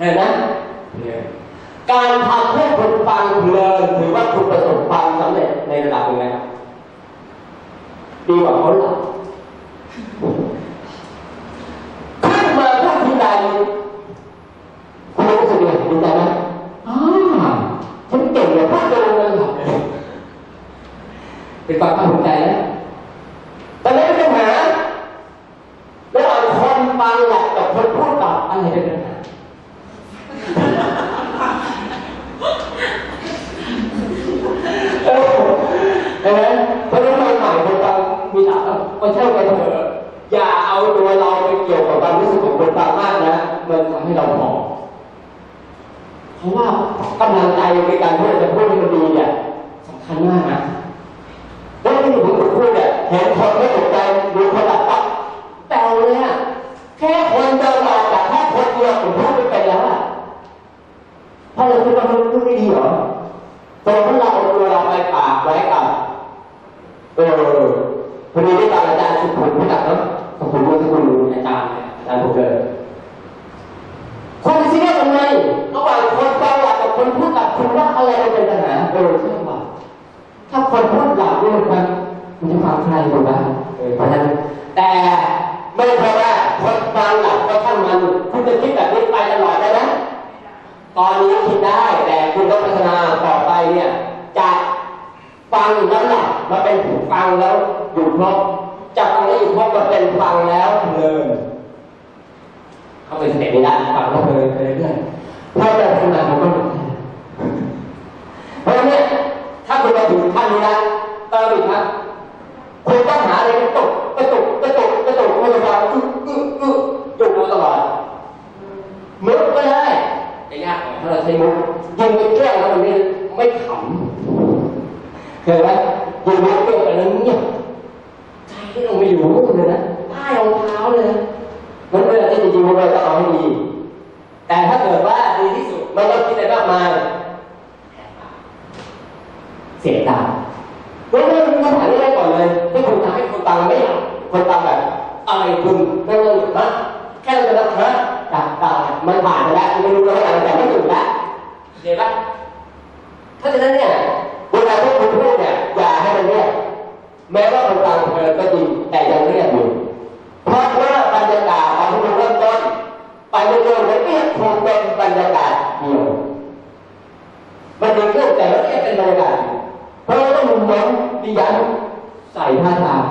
เห็นไหมการทำให้คนฟังเพลินถือว่าคุณประสบความสำเร็จในระดับหนึ่งไหมครับดีกว่าเขาหลับขึ้นมาพูดทีใดคุณรู้สึกยังไงดีใจไหมอ่าฉันเก่งเลยพูดเร็วเลยหลับเลยเป็นความภาคภูมิใจแล้วตอนนี้ปัญหาระหว่างคนฟังหลับกับคนพูดหลับอะไรเป็นปัญหา เออเห็นไหมเพราะฉะนั้นใหม่ๆคนฟังมีหลั ก็เช่าไปเถอะอย่าเอาตัวเราไปเกี่ยวกับความรู้สึกของคนฟังมากนะ มันทำให้เราพอเพราะว่ากำลังใจในการที่เราจะพูดให้มันดีเนี่ยสำคัญมากนะแล้วที่ผมพูดเนี่ยเห็นคนไม่ตกใจดูคนหลับปั๊บแปลวเลยอะแค่คนเดินออกจากแค่คนเดียวผมพูดไม่เป็นแล้วอะเพราะเราคิดว่ามันพูดไม่ดีเหรอตอนที่เราเอาตัวเราไปฝากไว้กับเออ ใครถูกไหมเออเพราะฉะนั้นแต่ไม่ใช่ว่าคนฟังหลับก็ช่างมันคุณจะคิดแบบนี้ไปตลอดได้ไหมตอนนี้คิดได้แต่คุณต้องพัฒนาต่อไปเนี่ยจากฟังแล้วหลับมาเป็นฟังแล้วอยู่ครบจากฟังแล้วอยู่ครบมาเป็นฟังแล้วเพลินเข้าไปสเต็ปนี้ได้ฟังแล้วเพลินไปเรื่อยๆถ้าจะพัฒนาผมก็หนุนเพราะฉะนั้นเนี่ยถ้าคุณมาถึงขั้นนี้แล้วเติมอีกครั เราใช้มุกยิงไปแกล้งแล้วมันไม่ไม่ขำเคยไหมยิงมุกเกี่ยวกับนั้นเงียใจที่เราไม่อยู่มุกเลยนะใต้รองเท้าเลยนะมันเวลาที่จะยิงมุกเราต้องเอาให้ดี แต่ถ้าเกิดว่าดีที่สุดไม่ต้องคิดอะไรมากมายเสียงดังเรื่องนี้มันถามง่ายๆก่อนเลยที่คุณทำให้คนตังไม่อยากคนตังแบบอะไรคุณนั่นนั่นนะแค่เราจะรับนะ มันผ่านไปแล้วไม่รู้แล้วแต่ไม่ถูกแล้วเห็นปะเพราะฉะนั้นเนี่ยเวลาที่คุณพูดเนี่ยอย่าให้มันเรียกแม้ว่าคนฟังเธอก็จริงแต่ยังเรียกอยู่เพราะว่าบรรยากาศตานที่เริ่มต้นไปเรื่อยๆแล้วเนี่คงเป็นบรรยากาศเดียวมันเป็นเรื่องแต่ว่าแค่เป็นบรรยากาศเพราะเราต้องมุ่งมั่นดียันใส่ท่าทาง